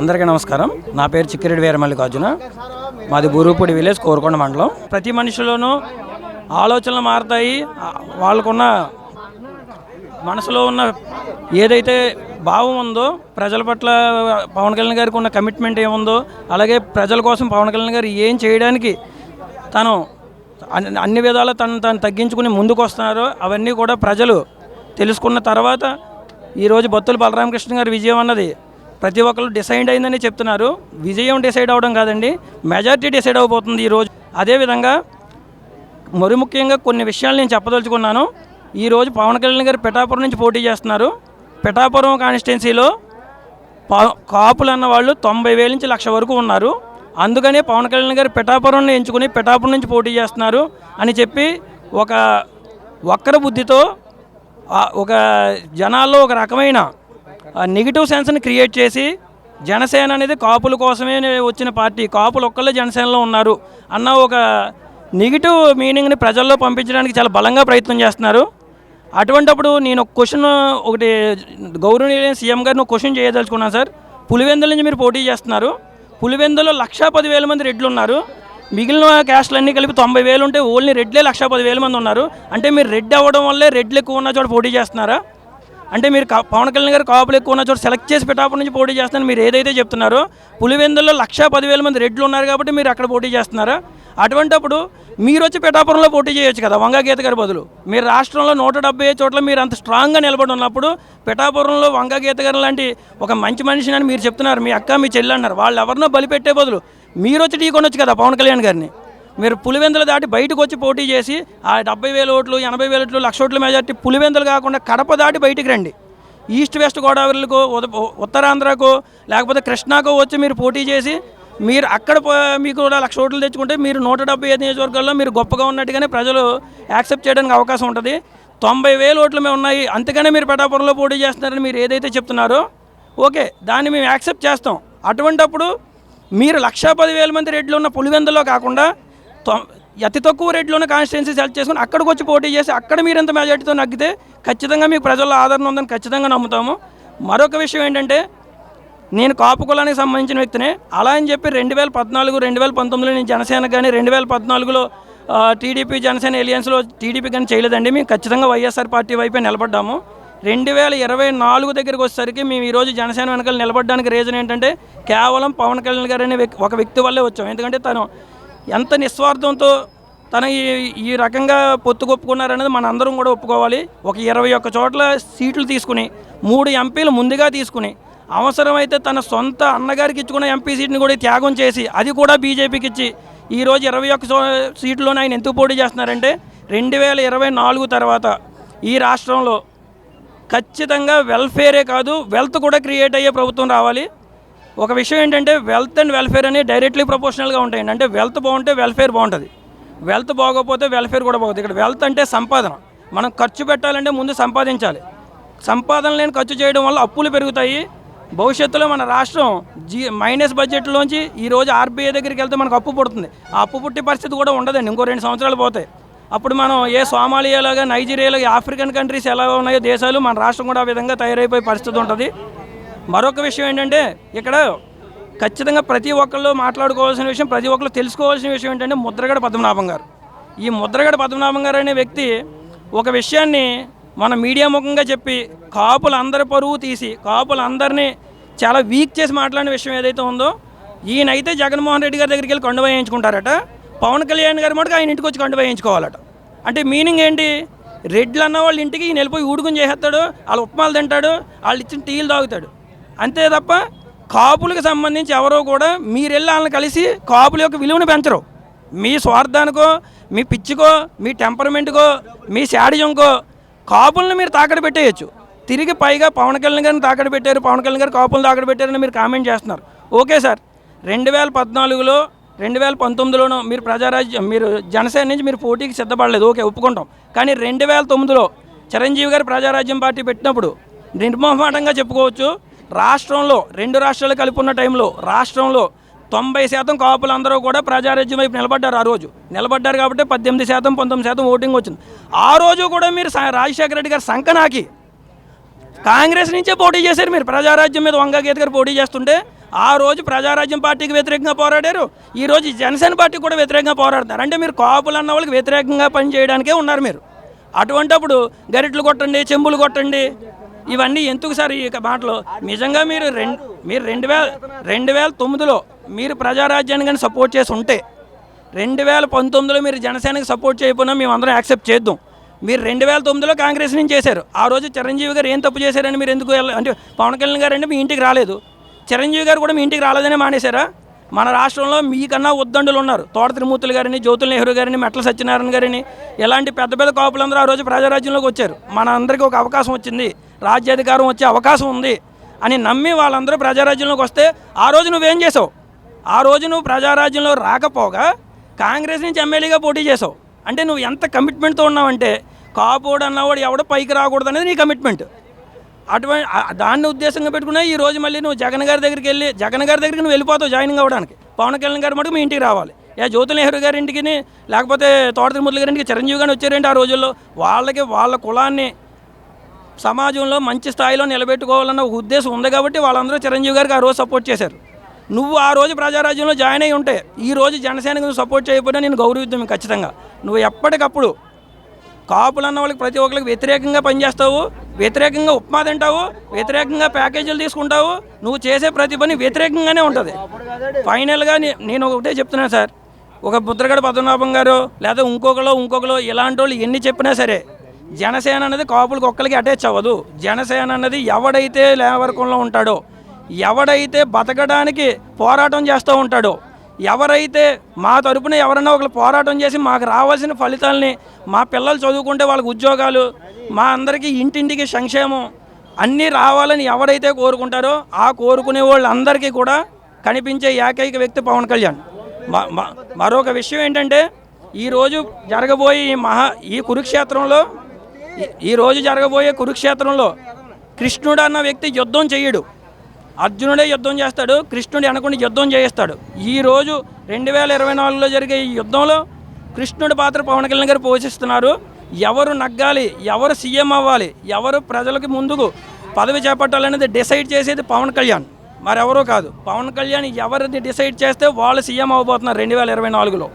అందరికీ నమస్కారం. నా పేరు చిక్కిరెడ్డి వీర మల్లికార్జున మాది బూరుపూడి విలేజ్ కోరుకొండ మండలం. ప్రతి మనిషిలోనూ ఆలోచనలు మారుతాయి. వాళ్ళకున్న మనసులో ఉన్న ఏదైతే భావం ఉందో ప్రజల పట్ల పవన్ కళ్యాణ్ గారికి ఉన్న కమిట్మెంట్ ఏముందో అలాగే ప్రజల కోసం పవన్ కళ్యాణ్ గారు ఏం చేయడానికి తను అన్ని అన్ని విధాలా తను తను తగ్గించుకుని ముందుకు వస్తున్నారో అవన్నీ కూడా ప్రజలు తెలుసుకున్న తర్వాత ఈరోజు బత్తుల బలరామకృష్ణ గారి విజయం అన్నది ప్రతి ఒక్కరు డిసైడ్ అయిందని చెప్తున్నారు. విజయం డిసైడ్ అవ్వడం కాదండి మెజారిటీ డిసైడ్ అవబోతుంది ఈరోజు అదేవిధంగా మరి ముఖ్యంగా కొన్ని విషయాలు నేను చెప్పదలుచుకున్నాను. ఈరోజు పవన్ కళ్యాణ్ గారు పిఠాపురం నుంచి పోటీ చేస్తున్నారు. పిఠాపురం కాన్స్టిట్యున్సీలో పా- కాపులు అన్న వాళ్ళు తొంభై వేల నుంచి లక్ష వరకు ఉన్నారు. అందుకనే పవన్ కళ్యాణ్ గారు పిఠాపురంని ఎంచుకుని పిఠాపురం నుంచి పోటీ చేస్తున్నారు అని చెప్పి ఒక వక్ర బుద్ధితో ఒక జనాల్లో ఒక రకమైన నెగిటివ్ సెన్స్ని క్రియేట్ చేసి జనసేన అనేది కాపుల కోసమే వచ్చిన పార్టీ. కాపులు ఒక్కళ్ళే జనసేనలో ఉన్నారు. అన్న ఒక నెగిటివ్ మీనింగ్ని ప్రజల్లో పంపించడానికి చాలా బలంగా ప్రయత్నం చేస్తున్నారు. అటువంటప్పుడు నేను ఒక క్వశ్చన్ ఒకటి గౌరవనీయ సీఎం గారిని ఒక క్వశ్చన్ చేయదలుచుకున్నాను సార్. పులివెందుల నుంచి మీరు పోటీ చేస్తున్నారు. పులివెందులో లక్షా పదివేల మంది రెడ్లు ఉన్నారు. మిగిలిన క్యాస్ట్లన్నీ కలిపి తొంభై వేలు ఉంటే ఓన్లీ రెడ్లే లక్షా పదివేల మంది ఉన్నారు. అంటే మీరు రెడ్ అవ్వడం వల్లే రెడ్లు ఎక్కువ ఉన్న చోట పోటీ చేస్తున్నారా? అంటే మీరు పవన్ కళ్యాణ్ గారు కాపులు ఎక్కువ ఉన్న చోట సెలెక్ట్ చేసి పిఠాపురం నుంచి పోటీ చేస్తున్నారు మీరు ఏదైతే చెప్తున్నారో పులివెందుల్లో లక్షా పదివేల మంది రెడ్లు ఉన్నారు కాబట్టి మీరు అక్కడ పోటీ చేస్తున్నారు? అటువంటప్పుడు మీరు వచ్చి పిఠాపురంలో పోటీ చేయొచ్చు కదా వంగా గీత గారి బదులు. మీరు రాష్ట్రంలో నూట డెబ్బై చోట్ల మీరు అంత స్ట్రాంగ్గా నిలబడి ఉన్నప్పుడు పిఠాపురంలో వంగా గీత గారు లాంటి ఒక మంచి మనిషిని అని మీరు చెప్తున్నారు మీ అక్క మీ చెల్లి అన్నారు. వాళ్ళు ఎవరినో బలిపెట్టే బదులు మీరు వచ్చి ఢీ కొనొచ్చు కదా పవన్ కళ్యాణ్ గారిని. మీరు పులివెందులు దాటి బయటకు వచ్చి పోటీ చేసి ఆ డెబ్బై వేల ఓట్లు ఎనభై వేల ఓట్లు లక్ష ఓట్ల మెజార్టీ పులివెందులు కాకుండా కడప దాటి బయటికి రండి. ఈస్ట్ వెస్ట్ గోదావరిలకు ఉద- ఉత్తరాంధ్రకు లేకపోతే కృష్ణాకు వచ్చి మీరు పోటీ చేసి మీరు అక్కడ పో- మీకు కూడా లక్ష ఓట్లు తెచ్చుకుంటే మీరు నూట డెబ్బై ఐదు నియోజకవర్గాల్లో మీరు గొప్పగా ఉన్నట్టుగానే ప్రజలు యాక్సెప్ట్ చేయడానికి అవకాశం ఉంటుంది. తొంభై వేల ఓట్లు మేము ఉన్నాయి అంతకనే మీరు పెటాపురంలో పోటీ చేస్తున్నారని మీరు ఏదైతే చెప్తున్నారో ఓకే దాన్ని మేము యాక్సెప్ట్ చేస్తాం. అటువంటప్పుడు మీరు లక్షా పదివేల మంది రెడ్లు ఉన్న పులివెందులో కాకుండా అతి తక్కువ రేట్లోనే కాన్స్టిట్యున్సీ సెలెక్ట్ చేసుకుని అక్కడికి వచ్చి పోటీ చేసి అక్కడ మీరు ఎంత మెజార్టీతో నగ్గితే ఖచ్చితంగా మీకు ప్రజల్లో ఆదరణ ఉందని ఖచ్చితంగా నమ్ముతాము. మరొక విషయం ఏంటంటే నేను కాపు కులానికి సంబంధించిన వ్యక్తినే అలా అని చెప్పి రెండు వేల పద్నాలుగు రెండు వేల పంతొమ్మిదిలో నేను జనసేన కానీ రెండు వేల పద్నాలుగులో టీడీపీ జనసేన ఎలియన్స్లో టీడీపీ కానీ చేయలేదండి. మేము ఖచ్చితంగా వైఎస్ఆర్ పార్టీ వైపే నిలబడ్డాము. రెండు వేల ఇరవై నాలుగు దగ్గరికి వచ్చేసరికి మేము ఈరోజు జనసేన వెనకాల నిలబడడానికి రీజన్ ఏంటంటే కేవలం పవన్ కళ్యాణ్ గారు అనే వ్యక్తి ఒక వ్యక్తి వల్లే వచ్చాం. ఎందుకంటే తను ఎంత నిస్వార్థంతో తన ఈ ఈ రకంగా పొత్తుకొప్పుకున్నారనేది మన అందరం కూడా ఒప్పుకోవాలి. ఒక ఇరవై ఒక్క చోట్ల సీట్లు తీసుకుని మూడు ఎంపీలు ముందుగా తీసుకుని అవసరమైతే తన సొంత అన్నగారికి ఇచ్చుకున్న ఎంపీ సీట్ని కూడా త్యాగం చేసి అది కూడా బీజేపీకి ఇచ్చి ఈరోజు ఇరవై ఒక్క చో- సీట్లోనే ఆయన ఎందుకు పోటీ చేస్తున్నారంటే రెండు వేల ఇరవై నాలుగు తర్వాత ఈ రాష్ట్రంలో ఖచ్చితంగా వెల్ఫేరే కాదు వెల్త్ కూడా క్రియేట్ అయ్యే ప్రభుత్వం రావాలి. ఒక విషయం ఏంటంటే వెల్త్ అండ్ వెల్ఫేర్ అనేవి డైరెక్ట్లీ ప్రపోర్షనల్గా ఉంటాయండి. అంటే వెల్త్ బాగుంటే వెల్ఫేర్ బాగుంటుంది. వెల్త్ బాగోకపోతే వెల్ఫేర్ కూడా బాగుంది. ఇక్కడ వెల్త్ అంటే సంపాదన. మనం ఖర్చు పెట్టాలంటే ముందు సంపాదించాలి. సంపాదన లేని ఖర్చు చేయడం వల్ల అప్పులు పెరుగుతాయి. భవిష్యత్తులో మన రాష్ట్రం జీ మైనస్ బడ్జెట్లోంచి ఈరోజు ఆర్బీఐ దగ్గరికి వెళ్తే మనకు అప్పు పుడుతుంది. ఆ అప్పు పుట్టే పరిస్థితి కూడా ఉండదండి. ఇంకో రెండు సంవత్సరాలు పోతాయి అప్పుడు మనం ఏ సోమాలియాలాగా నైజీరియాలాగా ఆఫ్రికన్ కంట్రీస్ ఎలా ఉన్నాయో దేశాలు మన రాష్ట్రం కూడా ఆ విధంగా తయారైపోయే పరిస్థితి ఉంటుంది. మరొక విషయం ఏంటంటే ఇక్కడ ఖచ్చితంగా ప్రతి ఒక్కళ్ళు మాట్లాడుకోవాల్సిన విషయం ప్రతి ఒక్కళ్ళు తెలుసుకోవాల్సిన విషయం ఏంటంటే ముద్రగడ పద్మనాభం గారు. ఈ ముద్రగడ పద్మనాభం గారు అనే వ్యక్తి ఒక విషయాన్ని మన మీడియా ముఖంగా చెప్పి కాపులందరి పరువు తీసి కాపులందరినీ చాలా వీక్ చేసి మాట్లాడిన విషయం ఏదైతే ఉందో ఈయనైతే జగన్మోహన్ రెడ్డి గారి దగ్గరికి వెళ్ళి కండు వేయించుకుంటారట. పవన్ కళ్యాణ్ గారి మటుకు ఆయన ఇంటికి వచ్చి కండు వేయించుకోవాలట. అంటే మీనింగ్ ఏంటి? రెడ్లు అన్న వాళ్ళ ఇంటికి ఈయన వెళ్ళిపోయి ఊడుకుని చేసేస్తాడు వాళ్ళ ఉప్మాలు తింటాడు వాళ్ళు ఇచ్చిన టీలు తాగుతాడు. అంతే తప్ప కాపులకు సంబంధించి ఎవరో కూడా మీరు వెళ్ళి వాళ్ళని కలిసి కాపుల యొక్క విలువను పెంచరు. మీ స్వార్థానికో మీ పిచ్చికో మీ టెంపర్మెంట్కో మీ శాడిజంకో కాపులను మీరు తాకడ పెట్టేయచ్చు. తిరిగి పైగా పవన్ కళ్యాణ్ గారిని తాకడ పెట్టారు పవన్ కళ్యాణ్ గారు కాపులను తాకడ పెట్టారని మీరు కామెంట్ చేస్తున్నారు. Okay sir. రెండు వేల పద్నాలుగులో రెండు వేల పంతొమ్మిదిలోనూ మీరు ప్రజారాజ్యం మీరు జనసేన నుంచి మీరు పోటీకి సిద్ధపడలేదు. ఓకే ఒప్పుకుంటాం. కానీ రెండు వేల తొమ్మిదిలో చిరంజీవి గారు ప్రజారాజ్యం పార్టీ పెట్టినప్పుడు నిర్మోహమాటంగా చెప్పుకోవచ్చు. రాష్ట్రంలో రెండు రాష్ట్రాలు కలిపి ఉన్న టైంలో రాష్ట్రంలో తొంభై శాతం కాపులందరూ కూడా ప్రజారాజ్యం వైపు నిలబడ్డారు ఆ రోజు. నిలబడ్డారు కాబట్టి పద్దెనిమిది శాతం పంతొమ్మిది శాతం ఓటింగ్ వచ్చింది. ఆ రోజు కూడా మీరు రాజశేఖర రెడ్డి గారు సంకనాకి కాంగ్రెస్ నుంచే పోటీ చేశారు మీరు. ప్రజారాజ్యం మీద వంగగీత గారు పోటీ చేస్తుంటే ఆ రోజు ప్రజారాజ్యం పార్టీకి వ్యతిరేకంగా పోరాడారు. ఈ రోజు జనసేన పార్టీకి కూడా వ్యతిరేకంగా పోరాడుతున్నారు. అంటే మీరు కాపులు అన్న వాళ్ళకి వ్యతిరేకంగా పనిచేయడానికే ఉన్నారు మీరు. అటువంటప్పుడు గరిట్లు కొట్టండి చెంబులు కొట్టండి ఇవన్నీ ఎందుకు సార్ ఈ మాటలు? నిజంగా మీరు రెండు మీరు రెండు వేల రెండు వేల తొమ్మిదిలో మీరు ప్రజారాజ్యాన్ని కానీ సపోర్ట్ చేసి ఉంటే రెండు వేల పంతొమ్మిదిలో మీరు జనసేనకి సపోర్ట్ చేయకపోయినా మేము అందరం యాక్సెప్ట్ చేద్దాం. మీరు రెండు వేల తొమ్మిదిలో కాంగ్రెస్ నుంచి చేశారు. ఆ రోజు చిరంజీవి గారు ఏం తప్పు చేశారని మీరు ఎందుకు అంటే పవన్ కళ్యాణ్ గారు అంటే మీ ఇంటికి రాలేదు. చిరంజీవి గారు కూడా మీ ఇంటికి రాలేదని మానేశారా? మన రాష్ట్రంలో మీకన్నా ఉద్దండులు ఉన్నారు. తోట త్రిమూర్తులు గారిని జ్యోతుల నెహ్రూ గారిని మెట్ల సత్యనారాయణ గారిని ఇలాంటి పెద్ద పెద్ద కాపులందరూ ఆ రోజు ప్రజారాజ్యంలోకి వచ్చారు. మన అందరికీ ఒక అవకాశం వచ్చింది. రాజ్యాధికారం వచ్చే అవకాశం ఉంది అని నమ్మి వాళ్ళందరూ ప్రజారాజ్యంలోకి వస్తే ఆ రోజు నువ్వేం చేసావు? ఆ రోజు నువ్వు ప్రజారాజ్యంలో రాకపోగా కాంగ్రెస్ నుంచి ఎమ్మెల్యేగా పోటీ చేసావు. అంటే నువ్వు ఎంత కమిట్మెంట్తో ఉన్నావంటే కాపోడు అన్నవాడు ఎవడో పైకి రాకూడదు అనేది నీ కమిట్మెంట్ అటువంటి దాన్ని ఉద్దేశంగా పెట్టుకున్నా ఈ రోజు మళ్ళీ నువ్వు జగన్ గారి దగ్గరికి వెళ్ళి జగన్ గారి దగ్గరికి నువ్వు వెళ్ళిపోతావు జాయినింగ్ అవ్వడానికి. పవన్ కళ్యాణ్ గారు మటుకు మీ ఇంటికి రావాలి. ఏ జ్యోతి నెహ్రూ గారి ఇంటికి లేకపోతే తోట తిరుమల గారి ఇంటికి చిరంజీవి గారిని వచ్చారంటే ఆ రోజుల్లో? వాళ్ళకి వాళ్ళ కులాన్ని సమాజంలో మంచి స్థాయిలో నిలబెట్టుకోవాలన్న ఒక ఉద్దేశం ఉంది కాబట్టి వాళ్ళందరూ చిరంజీవి గారికి ఆ రోజు సపోర్ట్ చేశారు. నువ్వు ఆ రోజు ప్రజారాజ్యంలో జాయిన్ అయి ఉంటే ఈ రోజు జనసేనకు నువ్వు సపోర్ట్ చేయకపోయినా నేను గౌరవిద్దాం ఖచ్చితంగా. నువ్వు ఎప్పటికప్పుడు కాపులు అన్న వాళ్ళకి ప్రతి ఒక్కరికి వ్యతిరేకంగా పనిచేస్తావు వ్యతిరేకంగా ఉప్మా తింటావు వ్యతిరేకంగా ప్యాకేజీలు తీసుకుంటావు నువ్వు చేసే ప్రతి పని వ్యతిరేకంగానే ఉంటుంది. ఫైనల్గా నేను ఒకటే చెప్తున్నాను సార్ ఒక ముద్రగడ పద్మనాభం గారు లేదా ఇంకొకరు ఇంకొకరు ఇలాంటి వాళ్ళు ఎన్ని చెప్పినా సరే జనసేన అనేది కాపులకు ఒక్కరికి అటాచ్ అవ్వదు. జనసేన అన్నది ఎవడైతే లేవర్కంలో ఉంటాడో ఎవడైతే బతకడానికి పోరాటం చేస్తూ ఉంటాడో ఎవరైతే మా తరపున ఎవరన్నా ఒకరు పోరాటం చేసి మాకు రావాల్సిన ఫలితాలని మా పిల్లలు చదువుకుంటే వాళ్ళకి ఉద్యోగాలు మా అందరికీ ఇంటింటికి సంక్షేమం అన్నీ రావాలని ఎవరైతే కోరుకుంటారో ఆ కోరుకునే వాళ్ళందరికీ కూడా కనిపించే ఏకైక వ్యక్తి పవన్ కళ్యాణ్. మ- మ- మరొక విషయం ఏంటంటే ఈరోజు జరగబోయే ఈ మహా ఈ కురుక్షేత్రంలో ఈరోజు జరగబోయే కురుక్షేత్రంలో కృష్ణుడు అన్న వ్యక్తి యుద్ధం చేయడు. అర్జునుడే యుద్ధం చేస్తాడు కృష్ణుడు అనకుండా యుద్ధం చేయిస్తాడు. ఈ రోజు రెండు వేల ఇరవై నాలుగులో జరిగే ఈ యుద్ధంలో కృష్ణుడి పాత్ర పవన్ కళ్యాణ్ గారు పోషిస్తున్నారు. ఎవరు నగ్గాలి ఎవరు సీఎం అవ్వాలి ఎవరు ప్రజలకు ముందుకు పదవి చేపట్టాలనేది డిసైడ్ చేసేది పవన్ కళ్యాణ్. మరెవరో కాదు. పవన్ కళ్యాణ్ ఎవరిని డిసైడ్ చేస్తే వాళ్ళు సీఎం అవ్వబోతున్నారు రెండు వేల ఇరవై నాలుగులో.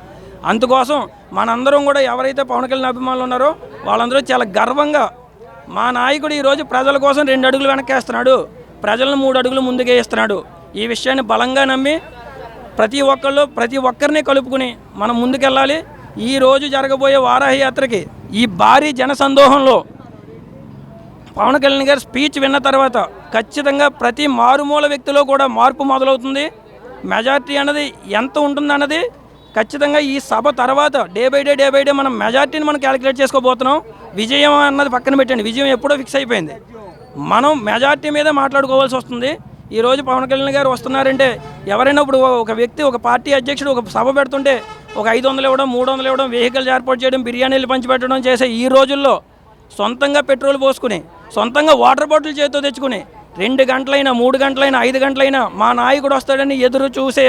అందుకోసం మనందరం కూడా ఎవరైతే పవన్ కళ్యాణ్ అభిమానులు ఉన్నారో వాళ్ళందరూ చాలా గర్వంగా మా నాయకుడు ఈరోజు ప్రజల కోసం రెండు అడుగులు వెనకేస్తున్నాడు. ప్రజలను మూడు అడుగులు ముందుకే ఇస్తున్నాడు ఈ విషయాన్ని బలంగా నమ్మి ప్రతి ఒక్కళ్ళు ప్రతి ఒక్కరిని కలుపుకుని మనం ముందుకెళ్ళాలి. ఈ రోజు జరగబోయే వారాహి యాత్రకి ఈ భారీ జనసందోహంలో పవన్ కళ్యాణ్ గారి స్పీచ్ విన్న తర్వాత ఖచ్చితంగా ప్రతి మారుమూల వ్యక్తిలో కూడా మార్పు మొదలవుతుంది. మెజార్టీ అన్నది ఎంత ఉంటుందన్నది ఖచ్చితంగా ఈ సభ తర్వాత day by day day by day మనం మెజార్టీని మనం క్యాలిక్యులేట్ చేసుకోబోతున్నాం. విజయం అన్నది పక్కన పెట్టండి. విజయం ఎప్పుడో ఫిక్స్ అయిపోయింది. మనం మెజార్టీ మీద మాట్లాడుకోవాల్సి వస్తుంది. ఈరోజు పవన్ కళ్యాణ్ గారు వస్తున్నారంటే ఎవరైనా ఇప్పుడు ఒక వ్యక్తి ఒక పార్టీ అధ్యక్షుడు ఒక సభ పెడుతుంటే ఒక ఐదు వందలు ఇవ్వడం మూడు వందలు ఇవ్వడం వెహికల్స్ ఏర్పాటు చేయడం బిర్యానీలు పంచిపెట్టడం చేసే ఈ రోజుల్లో సొంతంగా పెట్రోల్ పోసుకుని సొంతంగా వాటర్ బాటిల్ చేతితో తెచ్చుకుని రెండు గంటలైనా మూడు గంటలైనా ఐదు గంటలైనా మా నాయకుడు వస్తాడని ఎదురు చూసే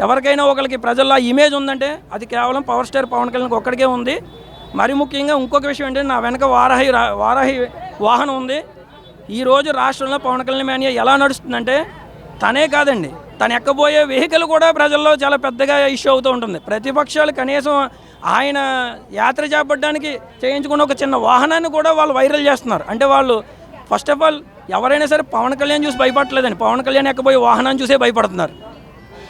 ఎవరికైనా ఒకరికి ప్రజల్లో ఇమేజ్ ఉందంటే అది కేవలం పవర్ స్టార్ పవన్ కళ్యాణ్కి ఒక్కడికే ఉంది. మరి ముఖ్యంగా ఇంకొక విషయం ఏంటంటే నా వెనక వారాహి రా- వారాహి వాహనం ఉంది. ఈరోజు రాష్ట్రంలో పవన్ కళ్యాణ్ మేనియా ఎలా నడుస్తుందంటే తనే కాదండి తను ఎక్కబోయే వెహికల్ కూడా ప్రజల్లో చాలా పెద్దగా ఇష్యూ అవుతూ ఉంటుంది. ప్రతిపక్షాలు కనీసం ఆయన యాత్ర చేపట్టడానికి చేయించుకున్న ఒక చిన్న వాహనాన్ని కూడా వాళ్ళు వైరల్ చేస్తున్నారు. అంటే వాళ్ళు ఫస్ట్ ఆఫ్ ఆల్ ఎవరైనా సరే పవన్ కళ్యాణ్ చూసి భయపడలేదండి పవన్ కళ్యాణ్ ఎక్కబోయే వాహనాన్ని చూసే భయపడుతున్నారు.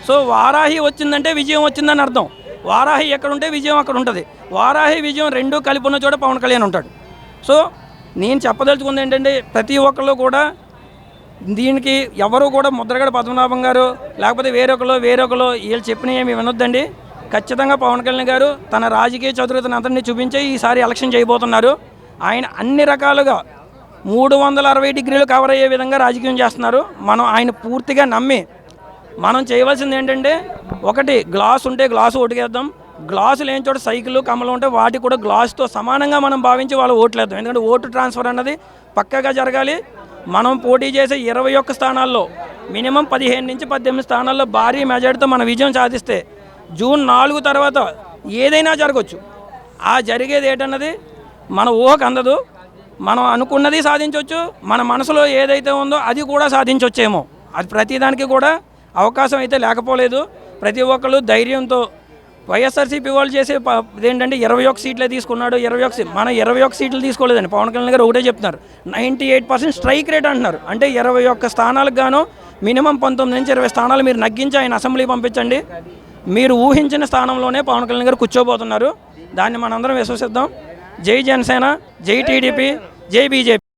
సో వారాహి వచ్చిందంటే విజయం వచ్చిందని అర్థం. వారాహి ఎక్కడ ఉంటే విజయం అక్కడ ఉంటుంది వారాహి విజయం రెండూ కలిపి ఉన్న చోట పవన్ కళ్యాణ్ ఉంటాడు. సో నేను చెప్పదలుచుకుంది ఏంటంటే ప్రతి ఒక్కళ్ళు కూడా దీనికి ఎవరు కూడా ముద్రగడ పద్మనాభం గారు లేకపోతే వేరొకరు వేరొకరు వీళ్ళు చెప్పిన ఏమి వినొద్దండి. ఖచ్చితంగా పవన్ కళ్యాణ్ గారు తన రాజకీయ చతురతను అందరినీ చూపించి ఈసారి ఎలక్షన్ చేయబోతున్నారు. ఆయన అన్ని రకాలుగా మూడు వందల అరవై డిగ్రీలు కవర్ అయ్యే విధంగా రాజకీయం చేస్తున్నారు. మనం ఆయన పూర్తిగా నమ్మి మనం చేయవలసింది ఏంటంటే ఒకటి గ్లాస్ ఉంటే గ్లాసు ఓటుకేద్దాం గ్లాసు లేని చోట సైకిల్ కమ్మలు ఉంటే వాటి కూడా గ్లాస్తో సమానంగా మనం భావించి వాళ్ళు ఓట్లేద్దాం ఎందుకంటే ఓటు ట్రాన్స్ఫర్ అన్నది పక్కగా జరగాలి. మనం పోటీ చేసే ఇరవై ఒక్క స్థానాల్లో మినిమం పదిహేను నుంచి పద్దెనిమిది స్థానాల్లో భారీ మెజార్టీతో మన విజయం సాధిస్తే జూన్ నాలుగు తర్వాత ఏదైనా జరగవచ్చు ఆ జరిగేది ఏంటన్నది మన ఊహకు అందదు. మనం అనుకున్నది సాధించవచ్చు మన మనసులో ఏదైతే ఉందో అది కూడా సాధించవచ్చేమో అది ప్రతిదానికి కూడా అవకాశం అయితే లేకపోలేదు. ప్రతి ఒక్కళ్ళు ధైర్యంతో వైఎస్ఆర్సీపీ వాళ్ళు చేసే ప- ఇరవై ఒక్క సీట్లే తీసుకున్నాడు ఇరవై ఒక్క మన ఇరవై ఒక్క సీట్లు తీసుకోలేదండి. పవన్ కళ్యాణ్ గారు ఒకటే చెప్తున్నారు. Ninety eight percent strike rate అంటున్నారు. అంటే ఇరవై ఒక్క స్థానాలకు గాను మినిమం పంతొమ్మిది నుంచి ఇరవై స్థానాలు మీరు నగ్గించి ఆయన అసెంబ్లీ పంపించండి. మీరు ఊహించిన స్థానంలోనే పవన్ కళ్యాణ్ గారు కూర్చోబోతున్నారు. దాన్ని మనందరం విశ్వసిద్దాం. జై జనసేన జై టీడీపీ జై బీజేపీ.